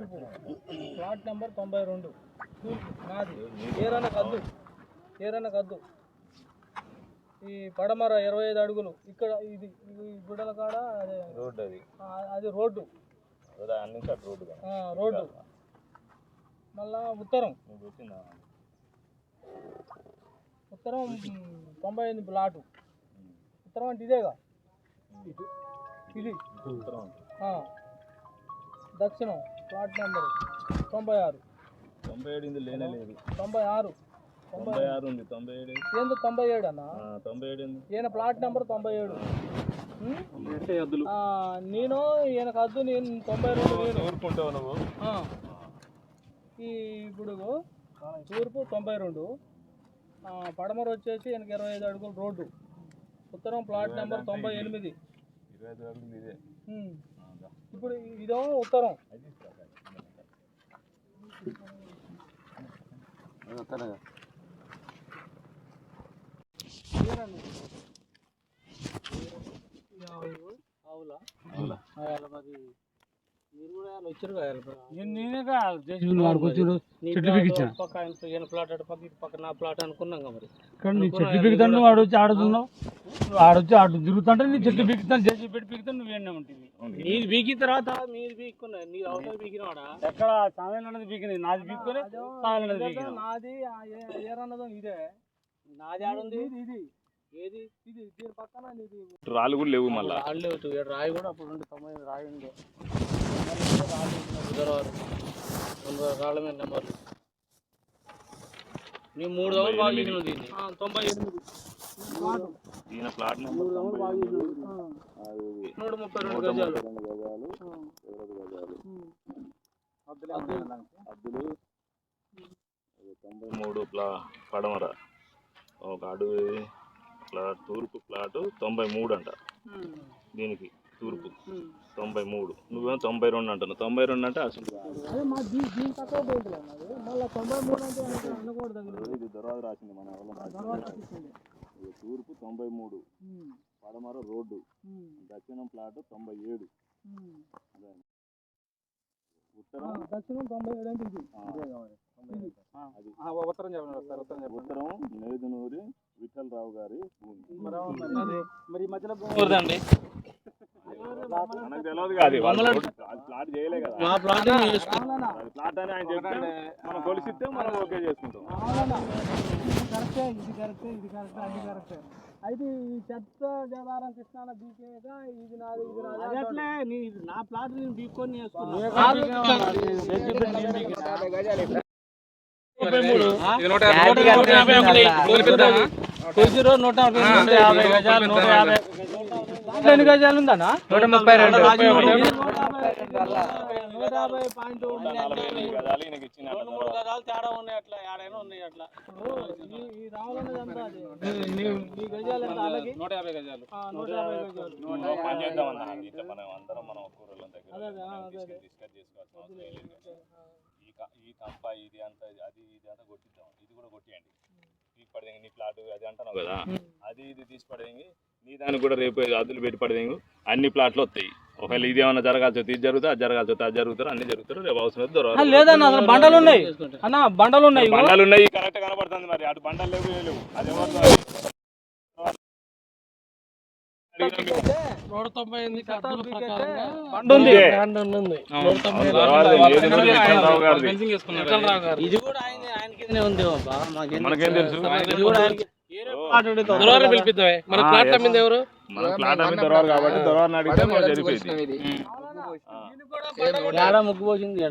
తూర్పు plot number తొంభై రెండు. నాది. ఏరన్న కద్దు. ఏరన్న కద్దు. ఈ పడమర ఇరవై ఐదు అడుగులు. ఇక్కడ ఇది గుడల కాడ అదే. రోడ్ అది అది రోడ్డు రోడ్డు రోడ్డు. మళ్ళా ఉత్తరం. ఉత్తరం తొంభై ఎనిమిది ప్లాటు. ఉత్తరం అంటే ఇదేగా? ఇది. దక్షిణం. ప్లాట్ నెంబర్ తొంభై ఆరు. తొంభై ఏడు ఇందులో లేనే లేదు. తొంభై ఆరు. తొంభై ఆరు ఉంది తొంభై ఏడు. ఏందో తొంభై ఏడు అన్న? తొంభై ఏడు ఈయన ప్లాట్ నెంబర్ తొంభై ఏడు. నేను ఈయనకు వద్దు నేను తొంభై రెండు నేను ఊరుకుంటావు నువ్వు. ఈ ఇప్పుడు తూర్పు తొంభై రెండు. ఆ, పడమర వచ్చేసి ఈయనకి ఇరవై ఐదు అడుగులు రోడ్డు. ఉత్తరం ప్లాట్ నెంబర్ తొంభై ఎనిమిది. ఇరవై ఐదు అడుగులు ఇదే ఉమ్. ఆ, దా. ఇప్పుడు ఇదో ఉత్తరం. Ano talaga? Meron పక్క. నేనేగా జేసీబీలు వాడుకొచ్చాడు నీ చెట్టు ప్లాట్ పీకిచ్చా. ఒక పక్క ఆయన ప్లాట్ అటు పక్క ఇటు పక్క నా ప్లాట్ అనుకున్నాం మరి. కానీ నీ చెట్టు పీకుతాను నువ్వు ఆడొచ్చి ఆడుతున్నావు నువ్వు ఆడొచ్చి ఆడు తిరుగుతుంటే నీ చెట్టు పీకుతాను జేసీబీ పెట్టి పీకుతాను నువ్వు ఏంటనే ఉంటుంది నీది బీకిన తర్వాత మీరు బీక్కున్నా నీ అవతల బీకినవాడా ఎక్కడ సామెల్ అన్నది పీకినది నాది పీక్కొని సామెల్ అన్నది ఇదేదో పీకిన నాది ఏ- ఇదే. నాది ఆడుంది. ఇది ఇది. ఏది? ఇది దీని పక్కన ఇది రాళ్ళు కూడా లేవు మళ్ళా. రాళ్ళు లేవు ఇక్కడ రాయి కూడా అప్పుడు రెండు తొంభై రాయి గోదావరి. రెండు రాళ్ళ మీద నెంబర్లు. నీ మూడు దవ్వలు బాగా చేసినావు దీన్ని తొంభై ఎనిమిది. ప్లాట్. ఈయన ప్లాట్ నెంబర్ నూట ముప్పై రెండు గజాలు. రెండు గజాలు ఇరవై. అద్దులు తొంభై మూడు. ప్లా పడమర. ఒక అడవి ప్లాట్ తూర్పు ప్లాటు తొంభై మూడు అంట. దీనికి తూర్పు. తొంభై మూడు. నువ్వేమో తొంభై రెండు అంటున్నావు. తొంభై రెండు అంటే అసలు ఇది దొరవాది రాసింది మన తూర్పు తొంభై మూడు. పడమర రోడ్డు. దక్షిణం ప్లాటు తొంభై ఏడు. ఉత్తరం? దక్షిణం తొంభై ఏడు అంటే ఇది. ఆ, ఇది. అది. ఉత్తరం చెప్పండి సార్ ఉత్తరం ఉత్తరం నేదునూరి విఠలరావు గారి భూమి అది. మరి మధ్యలో మనకు తెలియదు కాదు వాళ్ళు రోడ్డు- అది ప్లాట్ చేయలే కదా మా ప్లాటింగ్ చేసుకున్నాం అది ప్లాట్ అని ఆయన చెప్తే మనం కొలిసిస్తే మనం ఓకే చేసుకుంటాం కరెక్టే ఇది కరెక్టే ఇది కరెక్టే అది కరెక్టే అయితే ఈ చెత్త జదారం కృష్ణాల బీకేగా ఇది నాది ఇది నాది అది అంటాడు. అట్లే నీ నా ప్లాట్ నేను బీక్కొని చేసుకున్నా కొలిసిరో నూట నలభై నూట యాభై గజాలు నూట యాభై. దాంట్లో ఎన్ని గజాలు ఉందన్నా? నూట ముప్పై రెండు. నూట యాభై పాయింట్ నలభై ఎనిమిది గజాలు ఈయనకి ఇచ్చిన రెండు. మూడు గజాలు తేడా ఉన్నాయి అట్లా ఏడైనా ఉన్నాయి అట్లా ఇప్పుడు ఈ- ఈ రావాలన్నది ఎంత అది ఈ గజాలు ఎంత అలాగే నూట యాభై గజాలు నూట యాభై గజాలు ఇంకో పని చేద్దాం అన్న ఇట్లా మనం అందరం మనం కూరల దగ్గర అదే అదే, ఆ, అదే, అదే. డిస్కస్ చేసుకోవాల్సిన అవసరం ఏం లేదు కానీ ఈ క- ఈ కంప ఇది అంతా అది ఇది అంతా కొట్టిద్దాం ఇది కూడా కొట్టియండి తీసి పడదేంగి నీ ప్లాట్ అది అంటున్నావు కదా. అది ఇది తీసి పడదేంగి నీ దానికి కూడా రేపు అదులు పెట్టి పడదేంగు అన్ని ప్లాట్లు వస్తాయి. ఒకవేళ ఇది ఏమైనా జరగాల్సి వస్తే ఇది జరుగుతుంది అది జరగాల్సి వస్తే అది జరుగుతారు అన్ని జరుగుతారు రేపు అవసరం దొరకదు లేదన్న అసలు బండలు ఉన్నాయి. అన్న బండలు ఉన్నాయి. బండలు ఉన్నాయి కరెక్ట్ కనబడుతుంది మరి. అటు బండలు లేవు లేవు. అది. నూట తొంభై ఎనిమిది బండి ఉంది. బండి ఉంది. ఇది కూడా ఆయన ఆయన కిందనే ఉంది బాబా? మాకేం మనకేం తెలుసు? ఇది కూడా ఆయనకి దొరవారు పిలిపిద్దామే. మన ఆ, ప్లాట్ yes. అమ్మింది ఎవరు? మన ప్లాట్ అమ్మి దొరవారు కాబట్టి దొరవారిని అడిగితే మనకు జరిగిపోయింది ఆడ ముగ్గు పోసింది?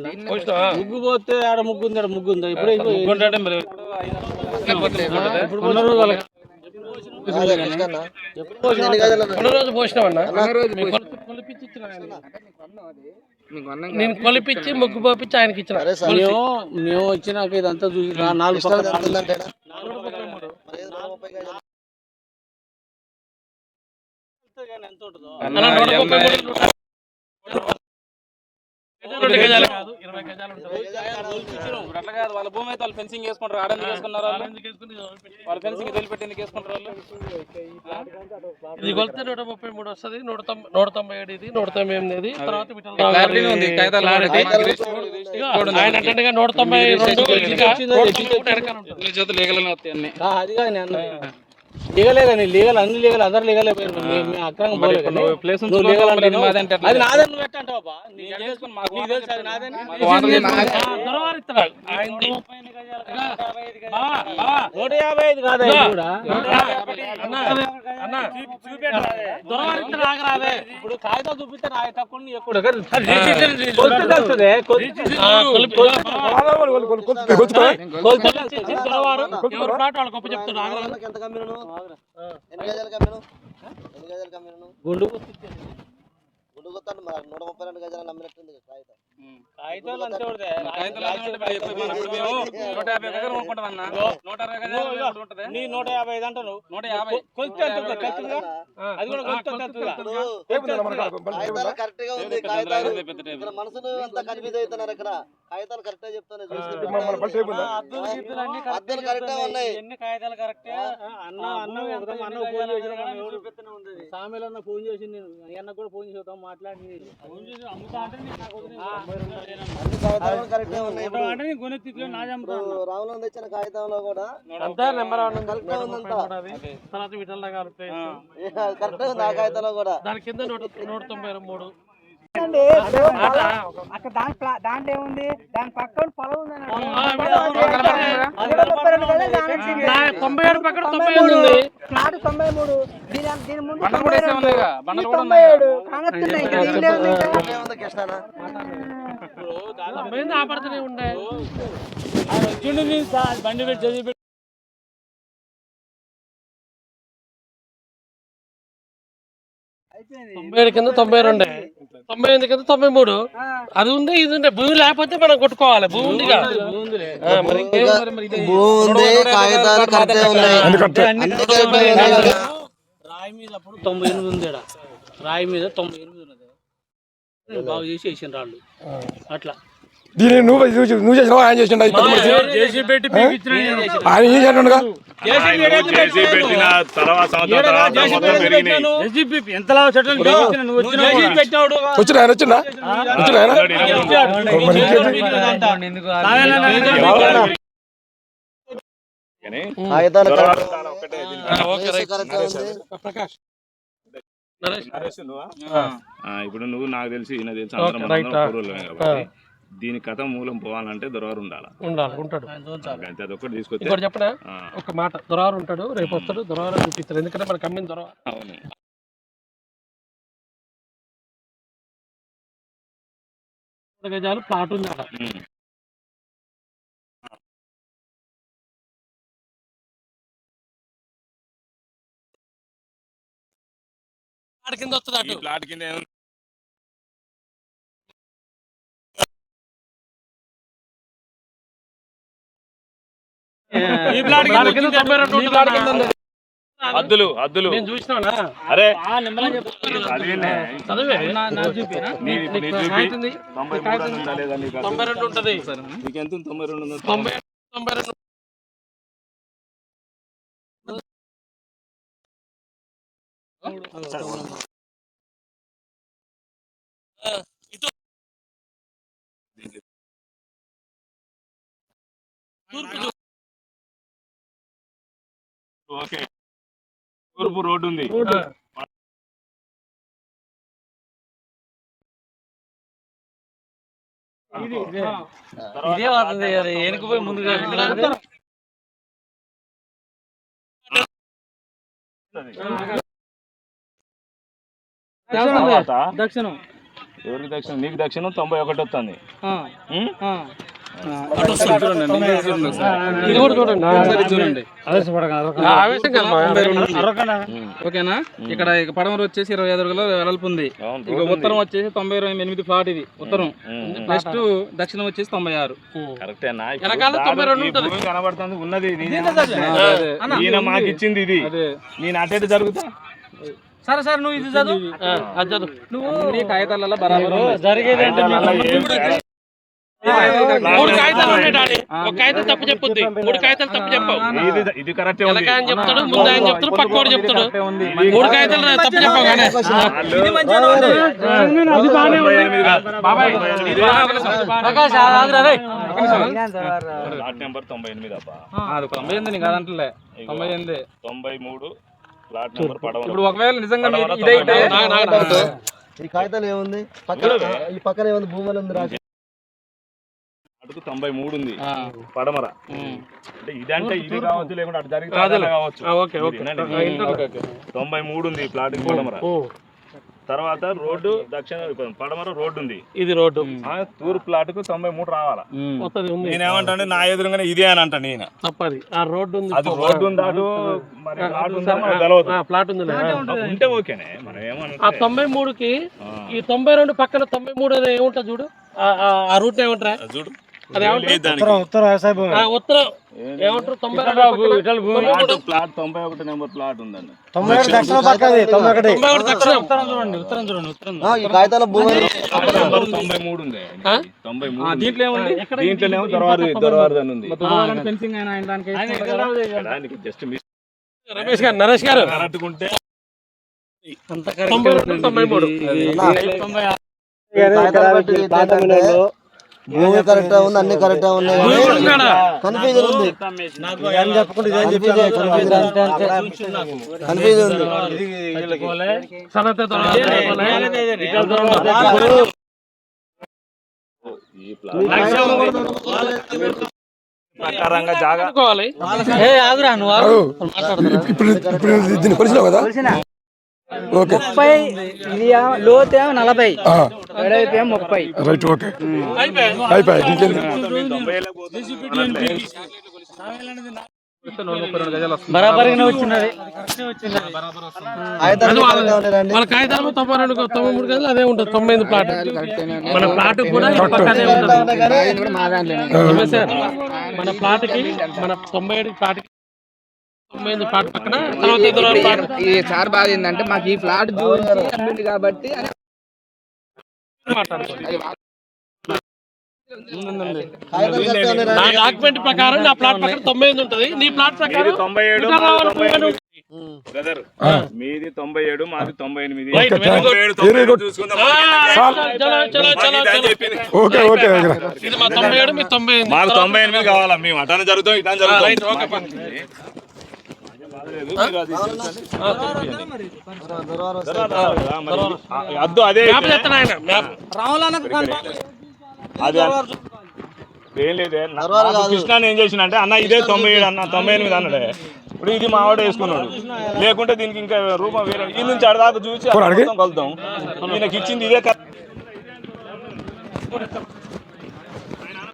ముగ్గు? పోతే ఆడ ముగ్గు ఉంది? ఆడ ముగ్గు ఉంది? ఇప్పుడు. ఎప్పుడు పోసినావన్నా నేను కొలిపించి ముగ్గు పోపించి ఆయనకి ఇచ్చిన. మేము మేము వచ్చినాక ఇదంతా చూసి నాలుగు పక్కల ఎంత ఉంటుందో రెండు గజాలు కాదు, ఇరవై గజాలు ఉంటుంది. ఇప్పుడు అట్లా కాదు వాళ్ళ భూమి అయితే వాళ్ళు ఫెన్సింగ్ వేసుకుంటారు ఆడ ఎందుకు వేసుకున్నారు వాళ్ళు. వాళ్ళు ఫెన్సింగ్ వదిలిపెట్టి ఎందుకు వేసుకుంటారు వాళ్ళు. ఇది కొలితే నూట ముప్పై మూడు వస్తుంది నూట తొంభై నూట తొంభై ఏడు ఇది నూట తొంభై ఎనిమిది తర్వాత. ఆయన అంటే నూట తొంభై రెండు చేతులు లీగల్గానే వస్తాయి అన్ని. లీగలే కానీ లీగల్ అన్ని లీగల్ అందరు లీగలే పోయారు మీ- మీ అక్రమం మరి పోలే ఇప్పుడు కానీ ప్లేస్ నువ్వు లీగల్ అంటే? అది నాదని నువ్వు ఎట్లా అంటావు బా? నీకు చేసుకుని మాకు నీకు తెలుసు అది నాదని? మాకు వాటర్ లేదు. ఆ, దొరవారు ఇస్తున్నాడు. ఆయనది. బా, బా. నూట యాభై ఐదు కాదా కూడా? ఇప్పుడు కాగితాలు చూపిస్తే నా తక్కువ ఎక్కువ ఎన్ని గజాలు కమ్మినను ఎన్ని గజాలు కమ్మినను గుండు. గుడ్డు కొత్తాను మరి నూట ముప్పై రెండు గజాలు నమ్మినట్టుంది కాగితం. కాగితాలు అంతే. కాగితాలు నూట యాభై గజాలు. నూట అరవై గజాలు ఉంటది? నీ నూట యాభై ఐదు నూట యాభై. అది కూడా కాగితాలు కరెక్ట్గా ఉంది కాగితాలు. పెద్ద పెద్ద టేబుల్. ఇక్కడ మనసులు అంతా కన్ఫ్యూజ్ అవుతున్నారు ఇక్కడ? కాగితాలు కరెక్ట్గా చెప్తాను అద్దెలు కరెక్ట్గా ఉన్నాయి. ఎన్ని కాగితాలు కరెక్టే అన్న అన్న ఒకదం అన్న ఫోన్ చేసిన సామెలు అన్న ఫోన్ చేసి నేను. అన్న కూడా ఫోన్ మాట్లాడి చేసి అమ్ముతా అంటే నేను నాకు అన్ని. కాగితాలు తెచ్చిన కూడా అంతా నెంబర్. కరెక్ట్ ఉందంతా తర్వాత. కరెక్ట్గా ఉంది ఆ కాగితంలో కూడా. దాని కింద నూట నూట తొంభై మూడు. అక్కడ దాని దాంట్లో ఏముంది? దాని పక్కన పొలం తొంభై ఏడు పక్కన తొంభై ఎనిమిది ఉంది. ఫ్లాట్ తొంభై మూడు. దీని దీని ముందు తొంభై రెండు. తొంభై. ఏడు కానొస్తున్నాయి తొంభై ఎనిమిది ఆపడుతూనే ఉండే. బండి పెట్టి చదివి పెట్టి. తొంభై ఏడు కింద తొంభై రెండు. తొంభై ఎనిమిది కింద తొంభై మూడు. అది ఉంది ఇది ఉంది. భూమి లేకపోతే మనం కొట్టుకోవాలి. భూమి ఉంది కాగితాలు కరెక్ట్ ఉన్నాయి. రాయి మీద అప్పుడు తొంభై ఎనిమిది ఉంది. రాయి మీద తొంభై ఎనిమిది ఉన్నది. నేను బాగు చేసి వేసిన రాళ్ళు అట్లా. దీన్ని నువ్వు నువ్వు నువ్వు చేసినావు ఆయన చేసిండు ఆయన చేసినట్టుగా వచ్చిన ఆయన వచ్చిందా వచ్చిన ఆయన? ఇప్పుడు నువ్వు నాకు తెలిసి ఈయన తెలిసి అందరం పూర్వులమే కాబట్టి దీని కథ మూలం పోవాలంటే దొరవారు ఉండాలి. ఉండాలి ఉంటాడు. అంతే అదొక్కటి తీసుకొస్తే ఇంకోటి చెప్పనా? ఆ, ఒక మాట దొరవారు ఉంటాడు రేపు వస్తాడు దొరవారు చూపిస్తారు. ఎందుకంటే మనకు అమ్మిన దొరవారు. అవును. గజాలు ప్లాట్ ఉంది అక్కడ. కింద వస్తుంది ఈ అటు ప్లాట్ కింద తొంభై రెండు ఉంటది? తొంభై రెండు? తొంభై తొంభై రెండు. ఆ, ఇటు తూర్పు ఓకే. తూర్పు రోడ్డు ఉంది. ఇదే. దక్షిణం ఎవరికి దక్షిణం? నీకు దక్షిణం తొంభై ఒకటి వస్తుంది. ఇది కూడా చూడండి చూడండి. ఓకేనా? ఇక్కడ ఇక పడమర వచ్చేసి ఇరవై ఐదు అడుగుల వెడల్పు ఉంది. ఇక ఉత్తరం. వచ్చేసి తొంభై ఇరవై ఎనిమిది ఫ్లాట్ ఇది ఉత్తరం. నెక్స్ట్ దక్షిణం వచ్చేసి తొంభై ఆరు. వెనకాల తొంభై రెండు కనబడుతుంది ఉన్నది మాకు ఇచ్చింది ఇది. నేను అటెట్ జరుగుతా? సరే సార్ నువ్వు ఇది చదువు? అది చదువు. అన్ని కాగితాలలో బరాబర్. జరిగేది మూడు కాగితాలు ఉన్నాయి ఒక కాగితం తప్పు చెప్పుద్ది. మూడు కాగితాలు తప్పు చెప్పావు. ఇది ఇది కరెక్టే చెప్తాడు ముందు ఆయన చెప్తాడు పక్కోడు చెప్తాడు. మూడు కాగితాలు తప్పు చెప్పావు కానీ తొంభై ఎనిమిది. తొంభై ఎనిమిది తొంభై ఎనిమిది తొంభై మూడు ఇప్పుడు ఒకవేళ నిజంగా ఇదైతే. ఈ కాగితాలు ఏముంది? పక్కన ఈ పక్కన ఏముంది? భూములు ఉంది రాసి అటుకు తొంభై మూడు ఉంది. పడమర. అంటే ఇదంటే ఇది కావచ్చు లేకుంటే అటు జరిగితే కావచ్చు. ఆ. ఆ. తొంభై మూడు ఉంది ప్లాట్ పడమర. ఓ, తర్వాత రోడ్డు దక్షిణ పడమర రోడ్డు ఉంది. ఇది రోడ్డు. ఆ తూర్పు ప్లాట్కు తొంభై మూడు రావాలా? నేనేమంటాను నా ఎదురుగానే ఇదే అని అంట నేను. తప్పది. ఆ రోడ్డు ఉంది అది రోడ్డు ఉందా అటు? ప్లాట్ ఉందా ఆ, ఉంటే ఓకేనే మనం ఆ ఏమన్నా తొంభై మూడుకి ఈ తొంభై రెండు పక్కన తొంభై మూడు ఏముంటుంది చూడు? ఆ- ఆ- ఆ రూట్ ఏమంటారా చూడు. ఉత్తర ఉత్తరం ఏమంటారు? తొంభై ప్లాట్ తొంభై ఒకటి నెంబర్ ప్లాట్ ఉందండి. తొంభై ఒకటి దక్షిణ పక్క అది తొంభై ఒకటి. తొంభై ఒకటి దక్షిణం. ఆ, ఈ కాగితాల భూమి. నెంబర్ తొంభై మూడు ఉంది ఆ? తొంభై మూడు. దీంట్లో ఏముంది? దీంట్లోనేమో దొరవారు దొరవారు అని ఉంది. ఫెన్సింగ్ అయినా ఆయన దానికి జస్ట్ రమేష్ గారు నరేష్ గారు. కరెక్ట్కుంటే తొంభై తొంభై మూడు. భూమి కరెక్ట్ ఉంది అన్ని కరెక్ట్ ఉన్నాయి? కన్ఫ్యూజన్ ఉంది. కన్ఫ్యూజన్ ఉంది. ప్రకారంగా జాగా ఇప్పుడు ఇప్పుడు దీన్ని కొలిసినావు కదా? ముప్పై లోతు ఏమో నలభై. వెడల్పు ఏమో రైట్ ఓకే. అయిపోయి? వచ్చినది. కాగితాలు కరెక్ట్ ఉన్నాయండి మన కాగితాలు తొంభై రెండు తొంభై మూడు కదా అదే ఉంటుంది. తొంభై ప్లాట్. మన ప్లాట్ కూడా మన ప్లాట్కి మన తొంభై ఏడు ప్లాట్ ఈ సార్ బాధ ఏంటంటే మాకు ఈ ఫ్లాట్ చూసి కాబట్టి నా డాక్యుమెంట్ ప్రకారం నా ప్లాట్ ప్రకారం తొంభై ఎనిమిది ఉంటుంది. నీ ప్లాట్ ప్రకారం మీది తొంభై ఏడు మాది తొంభై తొంభై ఎనిమిది. బ్రదర్ మీది తొంభై ఏడు మాది తొంభై ఎనిమిది. ఓకే ఓకే ఇది మా తొంభై ఏడు మీ తొంభై ఎనిమిది. మాకు తొంభై ఎనిమిది కావాలా? మేము అటానే జరుగుతాం ఇటానే రైట్ జరుగుతాం ఓకే పా. అద్దు అదే ఏం లేదే. కృష్ణ ఏం చేసిన అంటే అన్న ఇదే తొంభై ఏడు అన్న తొంభై ఎనిమిది అన్నాడే. ఇప్పుడు ఇది మా వాడు వేసుకున్నాడు. లేకుంటే దీనికి ఇంకా రూపం వేరే. ఈ నుంచి అడదాకా చూసి కలుద్దాం. ఈయనకి ఇచ్చింది ఇదే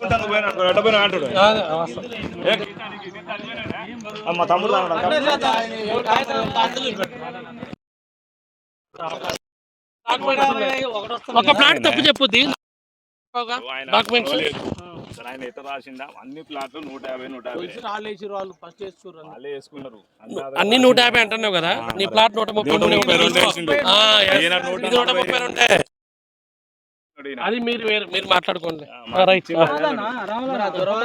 అంటాడు మా తమ్ముడు. ఒక ప్లాట్ తప్పు చెప్పుద్ది ఆయన డాక్యుమెంట్స్ అన్ని ప్లాట్లు నూట యాభై నూట యాభై. వాళ్ళే వేసుకున్నారు. అందాక అన్ని నూట యాభై అంటున్నావు కదా? నీ ప్లాట్ నూట ముప్పై నూట రెండు ముప్పై రెండు. అది మీరు వేరు- మీరు మాట్లాడుకోండి. రైట్.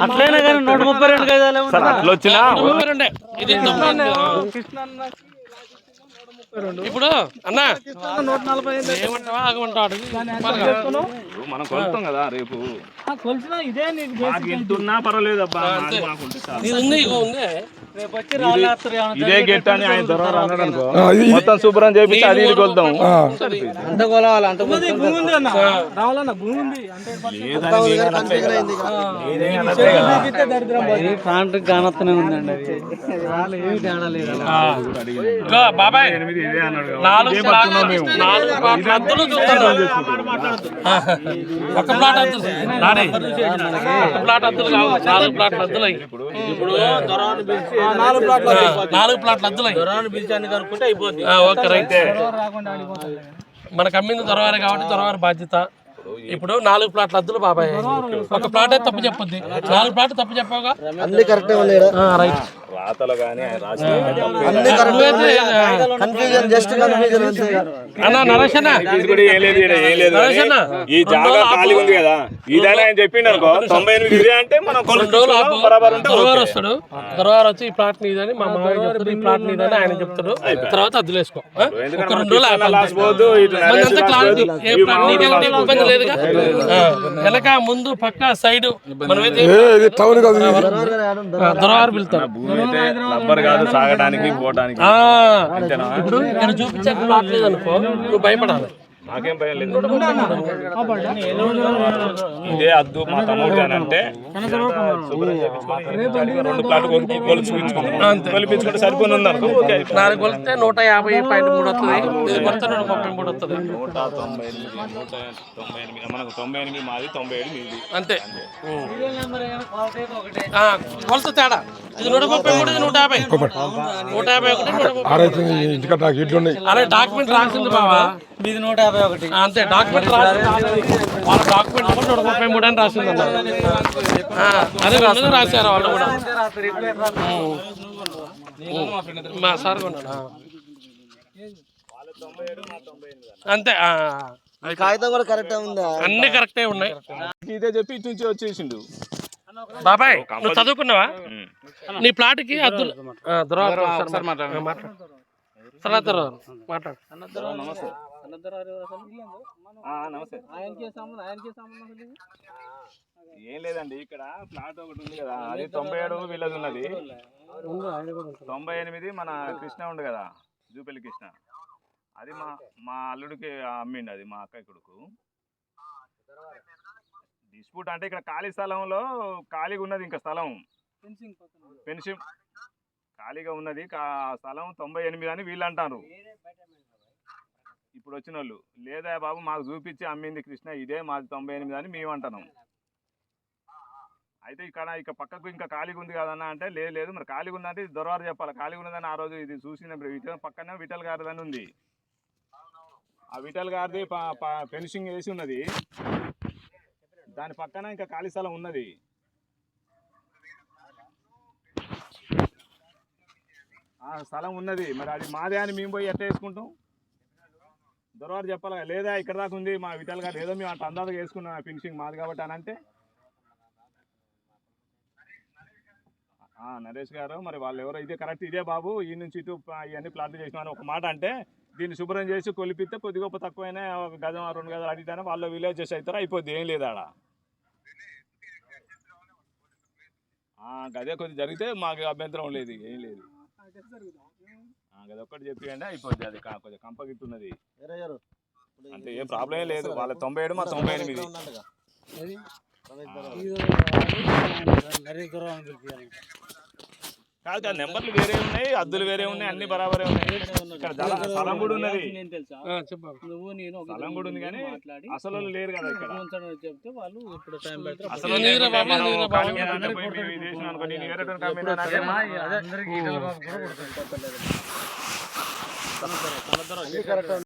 అట్లయినా కానీ నూట ముప్పై రెండు గజాలు వచ్చినా ముప్పై రెండే ఇది తొంభై ఎనిమిది. ఇప్పుడు అన్నా. నూట నలభై ఏమంటావా? మనం కొలుస్తాం కదా రేపు. కొలిసిన ఇదే పర్వాలేదు అబ్బా ఉంది ఉంది. ఇదే గెట్ అని ఆయన అన్నాడు అనుకో. మొత్తం శుభ్రం చేపించి అది కొలుద్దాం. అంత కొలవాలి అంత. కాంట్రాక్ట్ కానత్తనే ఉందండి బాబాయ్. ఎనిమిది ఇదే అన్నాడు. కదా. నాలుగు ప్లాట్. నాలుగు ప్లాట్ అద్దులు చూస్తారు ఒక ప్లాట్ అద్దులు ఒక ప్లాట్ అద్దులు కావు నాలుగు ప్లాట్ల అద్దులు ఇప్పుడు నాలుగు ప్లాట్లు నాలుగు ప్లాట్ల అద్దులు ఓకే రైట్. మనకు అమ్మింది దొరవారి కాబట్టి దొరవారి బాధ్యత. ఇప్పుడు నాలుగు ప్లాట్ల అద్దులు బాబాయ్. ఒక ప్లాట్ అయితే తప్పు చెప్పొద్ది. నాలుగు ప్లాట్ తప్పు చెప్పావుగా? అన్ని కరెక్ట్ రైట్. రాతలు కానీ కన్ఫ్యూజన్ జస్ట్ కన్ఫ్యూజన్ ఈ జాగా ఖాళీ ఉంది కదా ఇదైనా ఆయన చెప్పిండు అనుకో తొంభై ఎనిమిది ఇదే అంటే మనం బరాబర్ ఓకే. వస్తాడు. దొరవారు వచ్చి ఈ ప్లాట్ నీదని మా మామయ్య చెప్తాడు ఈ ప్లాట్ నీదని ఆయన చెప్తాడు. తర్వాత అద్దులు వేసుకో ఆ? ఎందుకంటే ఒక మన రెండు రోజులు క్లారిటీ. ఏ ప్లాట్ మామూలు నీకేం లాస్ ఇబ్బంది లేదుగా. వెనక ముందు పక్క సైడ్ మనమైతే ఇది టౌన్ కాదు. దొరవారు పిలుతారు అయితే రబ్బర్ కాదు సాగడానికి పోవడానికి. ఇప్పుడు ఇక్కడ చూపించే ప్లాట్ లేదనుకో నువ్వు భయపడాలి. నాకేం భయం లేదు. ఇదే అద్దు మా తమ్ముడు అని అంటే రెండు ప్లాట్ కొనుక్కు కొలుచుకుంటున్నాం. కొలిపించుకుంటే సరిపోయింది ఉంది అనుకో ఓకే. కొలిస్తే నూట యాభై పాయింట్ మూడు వస్తుంది. ఇది కొలిస్తే నూట ముప్పై మూడు వస్తుంది. నూట తొంభై ఎనిమిది నూట తొంభై ఎనిమిది. మనకు తొంభై ఎనిమిది మాది తొంభై ఏడు మీది. అంతే. ఆ, కొలత తేడా. ఇది నూట ముప్పై మూడు ఇది నూట యాభై. నూట యాభై ఒకటి నూట ముప్పై అరే డాక్యుమెంట్ రాసింది బావా. ఇది నూట యాభై ఒకటి. అంతే డాక్యుమెంట్ వాళ్ళ డాక్యుమెంట్ కూడా నూట ముప్పై మూడు అని రాసింది అన్న ఆ, అదే రెండు రాశారు వాళ్ళు కూడా. మా సార్ కొన్నాడు. ఆ. అంతే ఆ, ఈ కాగితం కూడా కరెక్ట్ ఉందా? అన్ని కరెక్టే ఉన్నాయి. ఇదే చెప్పి ఇటు నుంచి వచ్చేసిండు. బాబాయ్ నువ్వు చదువుకున్నావా? నీ ప్లాట్కి ఇది? ఏం లేదండి ఇక్కడ ప్లాట్ ఒకటి ఉంది కదా. అది తొంభై ఏడు వీళ్ళది ఉన్నది. తొంభై ఎనిమిది మన కృష్ణ ఉంది కదా జూపల్లి కృష్ణ. అది మా మా అల్లుడికి అమ్మిండి అది మా అక్కయ్య కొడుకు. డిస్ప్యూట్ అంటే ఇక్కడ ఖాళీ స్థలంలో ఖాళీగా ఉన్నది ఇంకా స్థలం. ఫెన్సింగ్ ఖాళీగా ఉన్నది. స్థలం తొంభై ఎనిమిది అని వీళ్ళు అంటారు ఇప్పుడు వచ్చిన వాళ్ళు లేదా బాబు మాకు చూపించి అమ్మింది కృష్ణ ఇదే మాది తొంభై ఎనిమిది అని మేము అంటున్నాం. అయితే ఇక్కడ ఇక పక్కకు ఇంకా ఖాళీగా ఉంది కదన్న అంటే లేదు లేదు మరి ఖాళీగా ఉందంటే దొరవారు చెప్పాలి. ఖాళీగా ఉన్నదని ఆ రోజు ఇది చూసిన పక్కనే విఠల్ గారిదని ఉంది. ఆ విఠల్ గారిది ఫెన్సింగ్ వేసి ఉన్నది. దాని పక్కన ఇంకా ఖాళీ స్థలం ఉన్నది. స్థలం ఉన్నది. మరి అది మాదే అని మేము పోయి ఎట్లా వేసుకుంటాం? దొరవారు చెప్పాలి లేదా ఇక్కడ దాకా ఉంది మా విటల్ గారు ఏదో మేము అంత అందాజగా వేసుకున్నాం ఫినిషింగ్ మాది కాబట్టి అని అంటే. నరేష్ గారు మరి వాళ్ళు ఎవరో ఇదే కరెక్ట్ ఇదే బాబు ఈ నుంచి ఇటు ఇవన్నీ ప్లాట్లు చేసినా ఒక మాట అంటే దీన్ని శుభ్రం చేసి కొలిపిస్తే కొద్ది గొప్ప తక్కువైనా ఒక గజం రెండు గజాలు అడిగితేనే వాళ్ళు విలేజ్ చేసి అవుతారు అయిపోద్ది ఏం లేదు ఆడ. ఆ, గదే కొద్ది జరిగితే మాకు అభ్యంతరం లేదు ఏం లేదు ఆ, గదొక్కటి చెప్పియండి అయిపోద్ది అది కా- కొద్దిగా కంపగిట్టున్నది అంటే ఏం ప్రాబ్లం ఏం లేదు వాళ్ళ తొంభై ఏడు మా తొంభై ఎనిమిది కాదు కాదు నెంబర్లు వేరే ఉన్నాయి అద్దులు వేరే ఉన్నాయి అన్ని బరాబరే ఉన్నాయి. ఇక్కడ జల- స్థలం కూడా ఉన్నది. నేను తెలుసా. నువ్వు నేను ఒక స్థలం కూడా ఉంది కానీ మాట్లాడి అసలు వాళ్ళు లేరు కదా ఇక్కడ. ఉంచడం చెప్తే వాళ్ళు ఇప్పుడు టైం పెడతారు అసలు నీరా లేకుంటే బాబు, మనం నీరా ఖాళీ బాబు. ఉందంటే పోయి మేము ఇది చేసినాం అనుకో, నేను వేరే టోన్ కంపెనీ అంటే అందరికి ఈటల బాబు కూడా కొడుతుంది కొట్టలేదు